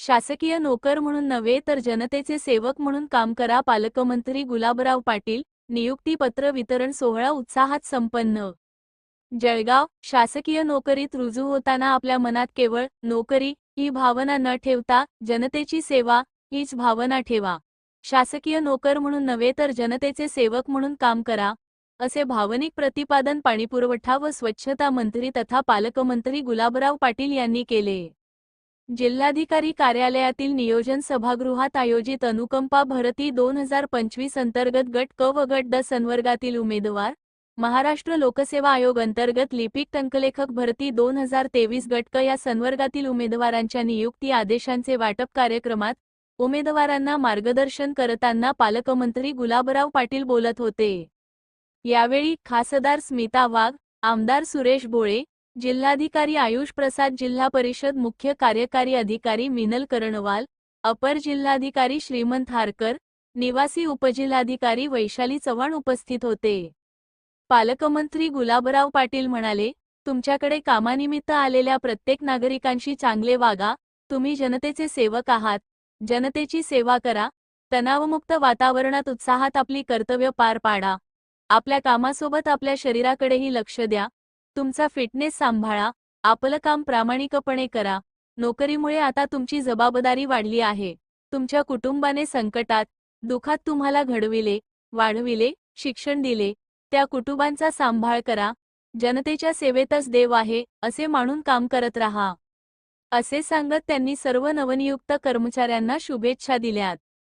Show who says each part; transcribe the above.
Speaker 1: शासकीय नोकर म्हणून नव्हे तर जनतेचे सेवक म्हणून काम करा. पालकमंत्री गुलाबराव पाटील नियुक्तीपत्र वितरण सोहळा उत्साहात संपन्न. जळगाव शासकीय नोकरीत रुजू होताना आपल्या मनात केवळ नोकरी ही भावना न ठेवता जनतेची सेवा हीच भावना ठेवा. शासकीय नोकर म्हणून नव्हे तर जनतेचे सेवक म्हणून काम करा असे भावनिक प्रतिपादन पाणीपुरवठा व स्वच्छता मंत्री तथा पालकमंत्री गुलाबराव पाटील यांनी केले. जिल्हाधिकारी कार्यालयातील नियोजन सभागृहात आयोजित अनुकंपा भरती दोन हजार पंचवीस अंतर्गत गट क व गट द संवर्गातील उमेदवार महाराष्ट्र लोकसेवा आयोग अंतर्गत लिपिक टंकलेखक भरती दोन हजार तेवीस गट क या संवर्गातील उमेदवारांच्या नियुक्ती आदेशांचे वाटप कार्यक्रमात उमेदवारांना मार्गदर्शन करताना पालकमंत्री गुलाबराव पाटील बोलत होते. यावेळी खासदार स्मिता वाघ आमदार सुरेश भोळे जिल्हाधिकारी आयुष प्रसाद जिल्हा परिषद मुख्य कार्यकारी अधिकारी मिनल करणवाल अपर जिल्हाधिकारी श्रीमंत हारकर निवासी उपजिल्हाधिकारी वैशाली चव्हाण उपस्थित होते. पालकमंत्री गुलाबराव पाटील म्हणाले तुमच्याकडे कामानिमित्त आलेल्या प्रत्येक नागरिकांशी चांगले वागा तुम्ही जनतेचे सेवक आहात. जनतेची सेवा करा. तणावमुक्त वातावरणात उत्साहात आपली कर्तव्य पार पाडा. आपल्या कामासोबत आपल्या शरीराकडेही लक्ष द्या. तुमचा फिटनेस सांभाळा आपलं काम प्रामाणिकपणे करा. नोकरीमुळे आता तुमची जबाबदारी वाढली आहे. तुमच्या कुटुंबाने संकटात दुखात तुम्हाला घडविले वाढविले शिक्षण दिले. त्या कुटुंबांचा सांभाळ करा. जनतेच्या सेवेतच देव आहे असे मानून काम करत राहा. असे सांगत त्यांनी सर्व नवनियुक्त कर्मचाऱ्यांना शुभेच्छा दिल्यात.